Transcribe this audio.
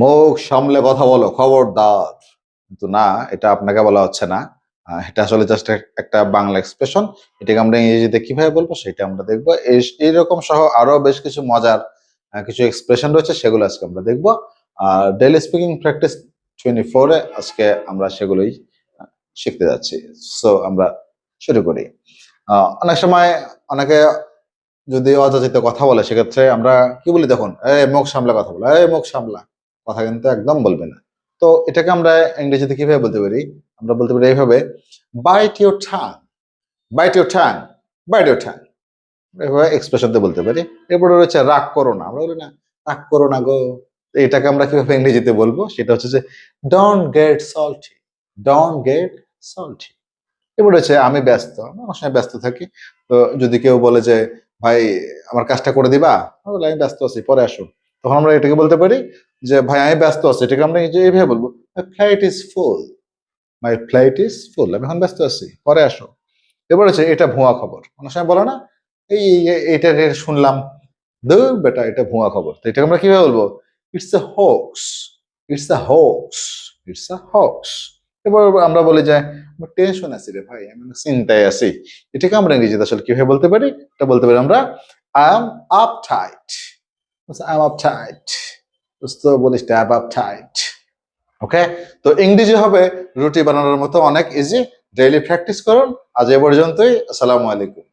মুখ সামলে কথা বলো, খবরদার। কিন্তু না, এটা আপনাকে বলা হচ্ছে না। এটা আসলে জাস্ট একটা বাংলা এক্সপ্রেশন এটাকে আমরা ইংরেজিতে কীভাবে বলব সেটা আমরা দেখব। এইরকম সহ আরও বেশ কিছু মজার কিছু এক্সপ্রেশন রয়েছে, সেগুলো আজকে আমরা দেখব। আর ডেইলি স্পিকিং প্র্যাকটিস টোয়েন্টি ফোরে আজকে আমরা সেগুলোই শিখতে যাচ্ছি। সো আমরা শুরু করি। অনেক সময় অনেকে যদি অযাচিত কথা বলে, সেক্ষেত্রে আমরা কি বলি তখন এ মুখ সামলা কথা বলা এ মুখ সামলা। কথা কিন্তু একদম বলবে না। তো এটাকে আমরা ইংরেজিতে কীভাবে বলতে পারি? আমরা বলতে পারি এইভাবে bite your tongue bite your tongue bite your tongue এভাবে এক্সপ্রেশন দিয়ে বলতে পারি। এরপরে রয়েছে, রাগ করো না। আমরা বলি, না, রাগ করো না গো। এটাকে আমরা কীভাবে ইংরেজিতে বলব? সেটা হচ্ছে যে don't get salty don't get salty এবার হচ্ছে আমি ব্যস্ত, আমি অনেক সময় ব্যস্ত থাকি। তো যদি কেউ বলে যে, ভাই, আমার কাজটা করে দিবা? আমি ব্যস্ত আছি, পরে আসো। তখন আমরা এটাকে বলতে পারি যে, ভাই, আমি ব্যস্ত আছি। এটাকে আমরা এইভাবে বলব। Flight is full my flight is full আমি এখন ব্যস্ত আছি। পরে আসো। এবার হচ্ছে এটা ভুয়া খবর। অনেক সময় বলো না, এই এটা শুনলাম দূর বেটা, এটা ভুয়া খবর। তো এটাকে আমরা কীভাবে বলব? It's a hoax it's a hoax it's a hoax এবার আমরা বলি যে টেনশন আছি রে ভাই, আমি চিন্তায় আছি। এটাকে আমরা ইংরেজিতে আসলে কীভাবে বলতে পারি? এটা বলতে পারি আমরা I am up tight I am up tight তো বলিস আপ আপ টাইট ওকে তো ইংরেজি হবে রুটি বানানোর মতো অনেক ইজি ডেইলি প্র্যাকটিস করুন। আজ এ পর্যন্তই। আসসালামু আলাইকুম।